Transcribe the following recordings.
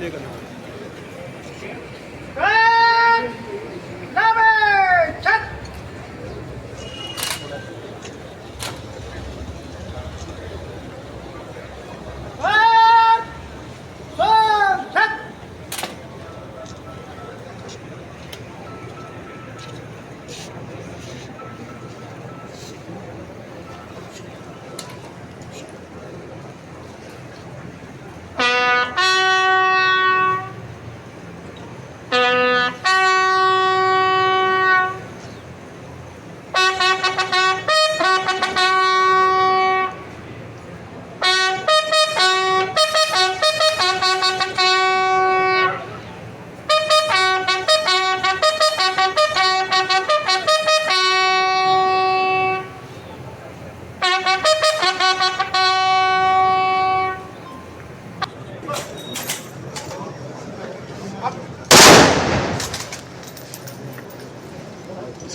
ਵਾਹਿਗੁਰੂ ਜੀ ਕੀ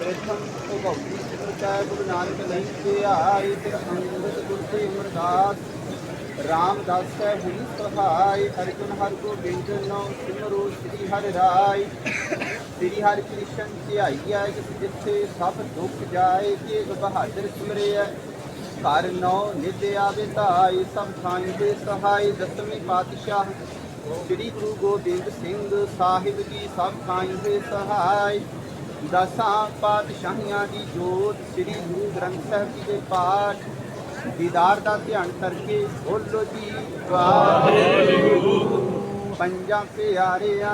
ਭਗਵਤੀ ਸਹਾਈ ਵਾਹਿਗੁਰੂ ਭਗਵਤੀ ਪ੍ਰਥਮ ਭਗਵਤੀ ਗੁਰੂ ਨਾਨਕ ਲਈ ਤੇ ਆਈ ਤੇ ਅੰਗਦ ਗੁਰ ਅਮਰਦਾਸ ਰਾਮਦਾਸ ਹੈ ਹੁਣੀ ਸਹਾਈ ਅਰਜੁਨ ਹਰਿ ਗੋਬਿੰਦ ਨੋ ਸਿਮਰੋ ਸ੍ਰੀ ਹਰਿ ਰਾਈ ਸ੍ਰੀ ਹਰਿ ਕ੍ਰਿਸ਼ਨ ਧਿਆਈਐ ਜਿਸ ਜਿੱਥੇ ਸਭ ਦੁੱਖ ਜਾਏ ਤੇਗ ਬਹਾਦਰ ਸਿਮਰਿਐ ਘਰ ਨੌ ਨਿਤ ਆਵੇ ਧਾਈ ਸਭ ਥਾਈ ਦੇ ਸਹਾਈ ਦਸਵੀਂ ਪਾਤਸ਼ਾਹ ਸ੍ਰੀ ਗੁਰੂ ਗੋਬਿੰਦ ਸਿੰਘ ਸਾਹਿਬ ਜੀ ਸਭ ਥਾਈ ਦੇ ਸਹਾਈ। ਦਸਾਂ ਪਾਤਸ਼ਾਹੀਆਂ ਦੀ ਜੋਤ, ਸ੍ਰੀ ਗੁਰੂ ਗ੍ਰੰਥ ਸਾਹਿਬ ਜੀ ਦੇ ਪਾਠ, ਦੀਦਾਰ ਦਾ ਧਿਆਨ ਕਰਕੇ ਬੋਲੋ ਜੀ, ਵਾਹਿਗੁਰੂ। ਪੰਜਾਂ ਪਿਆਰਿਆਂ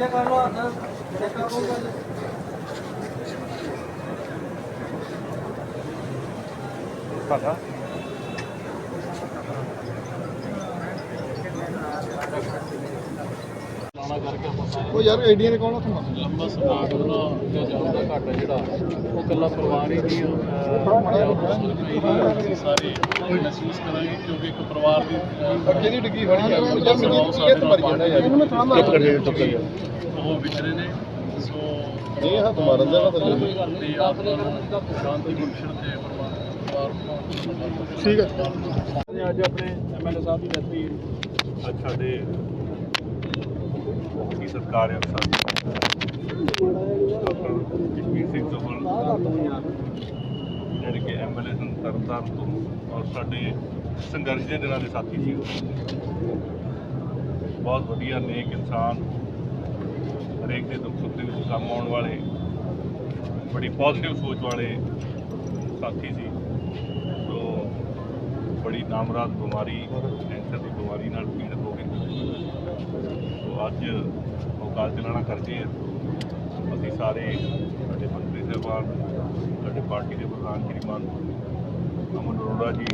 先干说，咱先。干啥？ਉਹ ਯਾਰ ਏਡੀਆਂ ਦੇ ਕੌਣ ਉੱਥੇ ਮਰ ਲੰਬਾ ਸਮਾਂ ਉਹਦਾ ਜੋ ਜਾਂਦਾ ਘੱਟ ਹੈ ਜਿਹੜਾ ਉਹ ਇਕੱਲਾ ਪਰਿਵਾਰ ਹੀ ਨਹੀਂ ਅਸੀਂ ਸਾਰੇ ਮਹਿਸੂਸ ਕਰਾਂਗੇ ਕਿਉਂਕਿ ਇੱਕ ਪਰਿਵਾਰ ਦੀ ਅੱਗੇ ਦੀ ਡਿੱਗੀ ਖੜੀ ਆ ਯਾਰ ਲੰਬਾ ਮੈਨੂੰ ਸਮਾਂ ਕੀ ਸਾਡੇ ਇਹ ਮਰ ਜਾਣਾ ਯਾਰ ਇਹਨੂੰ ਥਾਂ ਮਾਰ ਉਹ ਵਿਚਰੇ ਨੇ ਸੋ ਇਹ ਹੱਥ ਮਾਰਨ ਦਾ ਨਾ ਤੇ ਆਪ ਨੂੰ ਸ਼ਾਂਤੀ ਬਖਸ਼ਣ ਤੇ ਪਰਿਵਾਰ ਨੂੰ ਠੀਕ ਹੈ। ਅੱਜ ਆਪਣੇ ਐਮਐਲਏ ਸਾਹਿਬ ਦੀ ਡੈਥ ਹੋਈ ਹੈ। ਅੱਜ ਸਾਡੇ ਕੀ ਸਰਕਾਰ ਅਫਸਰ ਡਾਕਟਰ ਜਸਵੀਰ ਸਿੰਘ ਸੋਹਲ ਜਿਹੜੇ ਕਿ ਐਮਐਲਏ ਹਨ ਤਰਨਤਾਰਨ ਤੋਂ ਔਰ ਸਾਡੇ ਸੰਘਰਸ਼ ਦੇ ਦਿਨਾਂ ਦੇ ਸਾਥੀ ਸੀ। ਉਹ। ਬਹੁਤ ਵਧੀਆ ਨੇਕ ਇਨਸਾਨ, ਹਰੇਕ ਦੇ ਦੁੱਖ ਸੁੱਖ ਦੇ ਵਿੱਚ ਕੰਮ ਆਉਣ ਵਾਲੇ, ਬੜੀ ਪੋਜ਼ਿਟਿਵ ਸੋਚ ਵਾਲੇ ਸਾਥੀ ਸੀ। ਸੋ ਬੜੀ ਨਾਮਰਾਦ ਬਿਮਾਰੀ, ਕੈਂਸਰ ਦੀ ਬਿਮਾਰੀ ਨਾਲ ਪੀੜਤ ਹੋ ਗਏ। ਸੋ ਅੱਜ ਉਹ ਕਾਲ ਚਲਾਣਾ ਕਰਕੇ ਅਸੀਂ ਸਾਰੇ ਸਾਡੇ ਮੰਤਰੀ ਸਾਹਿਬਾਨ, ਸਾਡੇ ਪਾਰਟੀ ਦੇ ਪ੍ਰਧਾਨ ਸ਼੍ਰੀਮਾਨ ਅਮਨ ਅਰੋੜਾ ਜੀ,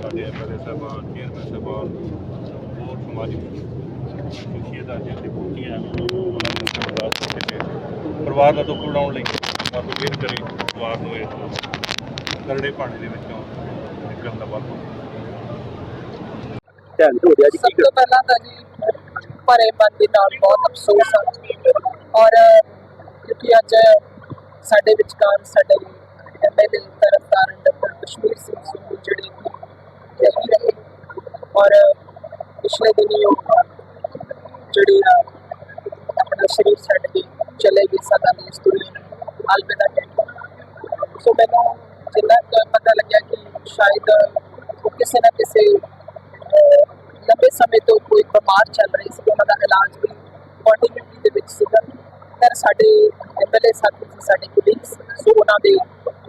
ਸਾਡੇ ਐਮਐਲਏ ਸਾਹਿਬਾਨ, ਚੇਅਰਮੈਨ ਸਾਹਿਬਾਨ, ਹੋਰ ਸਮਾਜਿਕ ਸ਼ਖਸੀਅਤਾਂ ਇੱਥੇ ਪਹੁੰਚੀਆਂ ਪਰਿਵਾਰ ਦਾ ਦੁੱਖ ਉਡਾਉਣ ਲਈ ਮਾਤੋ ਮਿਹਰ ਕਰੇ, ਪਰਿਵਾਰ ਨੂੰ ਇਸ ਕਰੜੇ ਭਾਣੇ ਦੇ ਵਿੱਚੋਂ ਨਿਕਲਣ ਦਾ ਬਲ ਧਿਆਨ ਹੋ ਰਿਹਾ ਸਭ ਤੋਂ ਪਹਿਲਾਂ ਤਾਂ ਜੀ, ਭਰੇ ਮਨ ਦੇ ਨਾਲ ਬਹੁਤ ਅਫਸੋਸ ਹੈ ਔਰ ਕਿਉਂਕਿ ਅੱਜ ਸਾਡੇ ਵਿਚਕਾਰ ਸਾਡੇ ਐਮਐਲਏ ਤਰਫਦਾਰ ਡਾਕਟਰ ਕਸ਼ਮੀਰ ਸਿੰਘ ਸੁਖੂ ਜਿਹੜੇ ਨਹੀਂ ਰਹੇ। ਔਰ ਪਿਛਲੇ ਦਿਨੀ ਜਿਹੜੀ ਆ, ਆਪਣਾ ਸਰੀਰ ਛੱਡ ਕੇ ਚਲੇ ਗਏ ਸਦਾ ਲਈ ਇਸ ਦੁਨੀਆ ਅਲਵਿਦਾ ਕਹਿ ਸੋ ਮੈਨੂੰ ਜਿੰਨਾ ਪਤਾ ਲੱਗਿਆ ਕਿ ਸ਼ਾਇਦ ਉਹ ਕਿਸੇ ਨਾ ਕਿਸੇ ਸਮੇਂ ਤੋਂ ਕੋਈ ਬਿਮਾਰ ਚੱਲ ਰਹੀ ਸੀ, ਉਹਨਾਂ ਦਾ ਇਲਾਜ ਵੀ ਕੰਟੀਨਿਊਟੀ ਦੇ ਵਿੱਚ ਸੀਗਾ। ਪਰ ਸਾਡੇ ਐਮਐਲਏ ਸਾਥੀ ਸੀ ਸਾਡੇ ਕੁਲੀਗਸ ਸੋ ਉਹਨਾਂ ਦੇ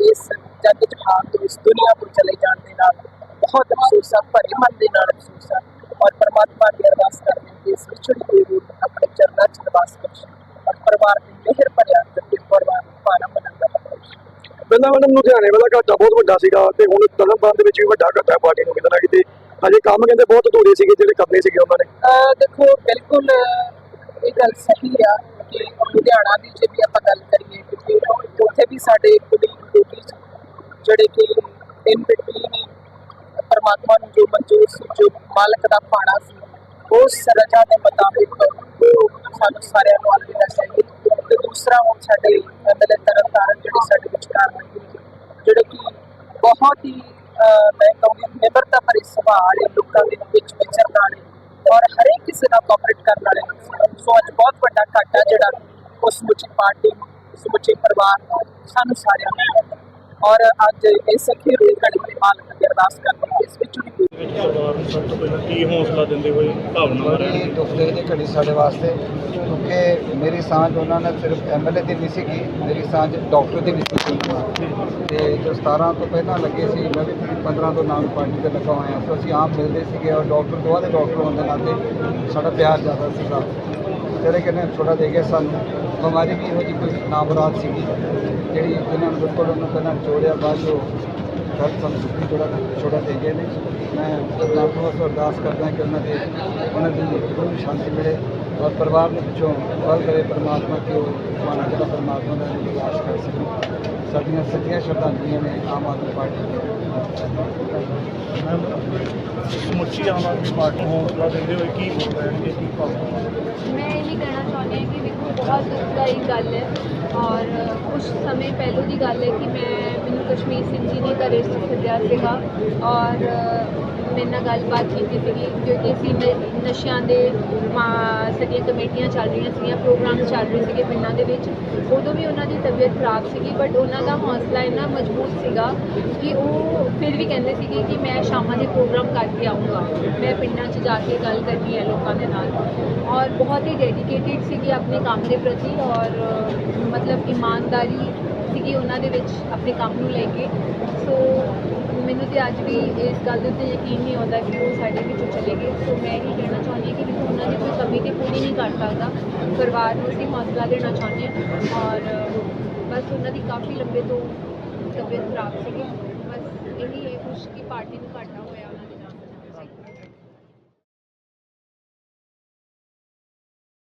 ਇਸ ਜੱਗ ਜਹਾਨ ਤੋਂ ਇਸ ਦੁਨੀਆ ਤੋਂ ਚਲੇ ਜਾਣ ਦੇ ਨਾਲ ਬਹੁਤ ਅਫਸੋਸ ਆ, ਭਰੇ ਮਨ ਦੇ ਨਾਲ ਅਫਸੋਸ ਆ। ਔਰ ਪਰਮਾਤਮਾ ਦੀ ਅਰਦਾਸ ਕਰਦੇ ਹਾਂ ਕਿ ਇਸ ਵਿਛੜੀ ਹੋਈ ਰੂਹ ਆਪਣੇ ਚਰਨਾਂ 'ਚ ਨਿਵਾਸ ਕਰੇ ਔਰ ਪਰਿਵਾਰ ਦੀ ਮਿਹਰ ਭਰਿਆ ਤੇ ਪਰਿਵਾਰ ਨੂੰ ਪਾਣਾ ਬਣਾਉਂਦਾ ਪਹਿਲਾਂ ਮੈਡਮ ਲੁਧਿਆਣੇ ਵਾਲਾ ਘਾਟਾ ਬਹੁਤ ਵੱਡਾ ਸੀਗਾ ਤੇ ਹੁਣ ਤਰਨਤਾਰਨ ਦੇ ਵਿੱਚ ਵੀ ਵੱਡਾ ਘਾਟਾ ਪਾਰਟੀ ਨੂੰ ਕਿਤੇ ਨਾ ਕਿਤੇ। ਅਜੇ ਕੰਮ ਕਹਿੰਦੇ ਬਹੁਤ ਅਧੂਰੇ ਸੀਗੇ ਜਿਹੜੇ ਕਰਨੇ ਸੀਗੇ ਉਹਨਾਂ ਨੇ। ਦੇਖੋ, ਬਿਲਕੁਲ ਇਹ ਗੱਲ ਸਹੀ ਆ ਕਿ ਲੁਧਿਆਣਾ ਦੀ ਜੇ ਵੀ ਆਪਾਂ ਗੱਲ ਕਰੀਏ ਕਿ ਉੱਥੇ ਵੀ ਸਾਡੇ ਕੁਲੀਗ ਡਿਊਟੀ ਜਿਹੜੇ ਕਿ ਇਨ ਬਿਟਵੀਨ ਪਰਮਾਤਮਾ ਨੂੰ ਜੋ ਮਨਜ਼ੂਰ ਸੀ, ਜੋ ਮਾਲਕ ਦਾ ਪਾਣਾ ਸੀ, ਉਸ ਰਜਾ ਦੇ ਮੁਤਾਬਿਕ ਸਾਨੂੰ ਸਾਰਿਆਂ ਨੂੰ ਅਲਵਿਦਾ ਚਾਹੀਏ ਤੇ ਦੂਸਰਾ ਹੁਣ ਸਾਡੇ ਐਮਐਲਏ ਤਰਨਤਾਰਨ ਜਿਹੜੇ ਸਾਡੇ ਵਿਚਕਾਰ ਜਿਹੜੇ ਕਿ ਬਹੁਤ ਹੀ ਮੈਂ ਕਹੂੰਗੀ ਨਿਮਰਤਾ ਭਰੇ ਸੁਭਾਅ ਲੋਕਾਂ ਦੇ ਵਿੱਚ ਵਿਚਰਨ ਵਾਲੇ ਔਰ ਹਰੇਕ ਕਿਸੇ ਨਾਲ ਕੋਆਪਰੇਟ ਕਰਨ ਵਾਲੇ ਸੋ ਅੱਜ ਬਹੁਤ ਵੱਡਾ ਘਾਟਾ ਜਿਹੜਾ ਉਸ ਸਮੁੱਚੀ ਪਾਰਟੀ ਨੂੰ ਸਮੁੱਚੇ ਪਰਿਵਾਰ ਨੂੰ ਸਾਨੂੰ ਸਾਰਿਆਂ ਨੂੰ ਔਰ ਅੱਜ ਇਸ ਅਖੀਰ ਘੜੀ ਦੇ ਮਾਲਕ ਦੀ ਅਰਦਾਸ ਕਰਦੇ ਹਾਂ ਇਸ ਵਿੱਚ ਨੂੰ ਸਭ ਤੋਂ ਪਹਿਲਾਂ ਕੀ ਹੌਸਲਾ ਦਿੰਦੇ ਹੋਏ ਭਾਵਨਾਵਾਂ ਬੜੀ ਰਹਿਣ ਦੁੱਖ ਦੀ ਘੜੀ ਸਾਡੇ ਵਾਸਤੇ ਕਿਉਂਕਿ ਮੇਰੀ ਸਾਂਝ ਉਹਨਾਂ ਨਾਲ ਸਿਰਫ ਐਮਐਲਏ ਦੀ ਨਹੀਂ ਸੀਗੀ ਮੇਰੀ ਸਾਂਝ ਡਾਕਟਰ ਦੀ ਵੀ ਸੀ ਤੇ ਜੋ 17 ਤੋਂ ਪਹਿਲਾਂ ਲੱਗੇ ਸੀ ਮੈਂ ਵੀ 15 ਤੋਂ ਨਾਲ ਪਾਰਟੀ ਤੇ ਲੱਗਾ ਹੋਇਆ ਸੋ। ਅਸੀਂ ਆਪ ਮਿਲਦੇ ਸੀਗੇ ਔਰ ਡਾਕਟਰ ਤੋਂ ਬਾਅਦ ਡਾਕਟਰ ਹੋਣ ਦੇ ਨਾਤੇ ਸਾਡਾ ਪਿਆਰ ਜ਼ਿਆਦਾ ਸੀਗਾ। ਜਿਹੜੇ ਕਿਨੇ ਛੋਟਾ ਦੇ ਗਿਆ ਸਾਨੂੰ। ਬਿਮਾਰੀ ਵੀ ਇਹੋ ਜਿਹੀ ਕੋਈ ਨਾਮਰਾਦ ਸੀਗੀ ਜਿਹੜੀ ਜਿਨ੍ਹਾਂ ਨੂੰ ਬਿਲਕੁਲ ਉਹਨੂੰ ਪਹਿਲਾਂ ਜੋੜਿਆ ਬਾਅਦ ਚੋਂ ਕੱਲ ਸਾਨੂੰ ਸੁੱਖੀ ਥੋੜਾ ਛੋਟਾ ਦੇ ਗਏ ਨੇ ਮੈਂ ਪਰਮਾਤਮਾ ਤੋਂ ਅਰਦਾਸ ਕਰਦਾ ਕਿ ਉਹਨਾਂ ਦੇ ਉਹਨਾਂ ਦੀ ਰੂਹ ਨੂੰ ਸ਼ਾਂਤੀ ਮਿਲੇ ਔਰ ਪਰਿਵਾਰ ਦੇ ਵਿੱਚੋਂ ਬਲ ਕਰੇ ਪਰਮਾਤਮਾ ਕਿ ਉਹ ਮਾਨਾ ਜਿਹੜਾ ਪਰਮਾਤਮਾ ਦਾ ਨਿਵਾਸ ਕਰ ਸਕਣ ਸਾਡੀਆਂ ਸੱਚੀਆਂ ਸ਼ਰਧਾਂਜਲੀਆਂ ਨੇ ਆਮ ਆਦਮੀ ਪਾਰਟੀ ਸਮੁੱਚੀ ਆਮ ਆਦਮੀ ਪਾਰਟੀ ਨੂੰ ਹੌਸਲਾ ਦਿੰਦੇ ਹੋਏ ਕੀ ਬੋਲ ਰਹਿਣਗੇ ਕੀ ਭਾਵਨਾਵਾਂ ਮੈਂ ਇਹ ਵੀ ਕਹਿਣਾ ਚਾਹੁੰਦੀ ਹਾਂ ਕਿ ਔਰ ਕੁਝ ਸਮੇਂ ਪਹਿਲੋਂ ਦੀ ਗੱਲ ਹੈ ਕਿ ਮੈਂ ਮੈਨੂੰ ਕਸ਼ਮੀਰ ਸਿੰਘ ਜੀ ਨੇ ਘਰੇ ਸੱਦਿਆ ਸੀਗਾ ਔਰ ਮੇਰੇ ਨਾਲ ਗੱਲਬਾਤ ਕੀਤੀ ਸੀਗੀ ਕਿਉਂਕਿ ਅਸੀਂ ਨ- ਨਸ਼ਿਆਂ ਦੇ ਮਾ- ਸਾਡੀਆਂ ਕਮੇਟੀਆਂ ਚੱਲ ਰਹੀਆਂ ਸੀਗੀਆਂ, ਪ੍ਰੋਗਰਾਮ ਚੱਲ ਰਹੇ ਸੀਗੇ ਪਿੰਡਾਂ ਦੇ ਵਿੱਚ। ਉਦੋਂ ਵੀ ਉਹਨਾਂ ਦੀ ਤਬੀਅਤ ਖਰਾਬ ਸੀਗੀ ਬਟ ਉਹਨਾਂ ਦਾ ਹੌਸਲਾ ਇੰਨਾ ਮਜ਼ਬੂਤ ਸੀਗਾ ਕਿ ਉਹ ਫਿਰ ਵੀ ਕਹਿੰਦੇ ਸੀਗੇ ਕਿ ਮੈਂ ਸ਼ਾਮਾਂ ਦੇ ਪ੍ਰੋਗਰਾਮ ਕਰਕੇ ਆਊਂਗਾ। ਮੈਂ ਪਿੰਡਾਂ 'ਚ ਜਾ ਕੇ ਗੱਲ ਕਰਨੀ ਹੈ ਲੋਕਾਂ ਦੇ ਨਾਲ। ਔਰ ਬਹੁਤ ਹੀ ਡੈਡੀਕੇਟਿਡ ਸੀਗੀ ਆਪਣੇ ਕੰਮ ਦੇ ਪ੍ਰਤੀ ਔਰ ਮਤਲਬ ਇਮਾਨਦਾਰੀ ਸੀਗੀ ਉਹਨਾਂ ਦੇ ਵਿੱਚ ਆਪਣੇ ਕੰਮ ਨੂੰ ਲੈ ਕੇ। ਸੋ ਮੈਨੂੰ ਤੇ ਅੱਜ ਵੀ ਇਸ ਗੱਲ ਦੇ ਉੱਤੇ ਯਕੀਨ ਨਹੀਂ ਆਉਂਦਾ ਕਿ ਉਹ ਸਾਡੇ ਵਿੱਚੋਂ ਚਲੇ ਗਏ। ਸੋ ਮੈਂ ਇਹ ਕਹਿਣਾ ਚਾਹੁੰਦੀ ਹਾਂ ਕਿ ਦੇਖੋ ਉਹਨਾਂ ਦੀ ਕੋਈ ਕਮੀ ਤੇ ਪੂਰੀ ਨਹੀਂ ਕਰ ਸਕਦਾ। ਪਰਿਵਾਰ ਨੂੰ ਅਸੀਂ ਹੌਸਲਾ ਦੇਣਾ ਚਾਹੁੰਦੇ ਹਾਂ ਔਰ ਬਸ ਉਹਨਾਂ ਦੀ ਕਾਫੀ ਲੰਬੇ ਤੋਂ ਤਬੀਅਤ ਖਰਾਬ ਸੀਗੀ। ਬਸ ਇਹੀ ਹੈ ਕੁਛ ਕਿ ਪਾਰਟੀ ਨੂੰ ਘਾਟਾ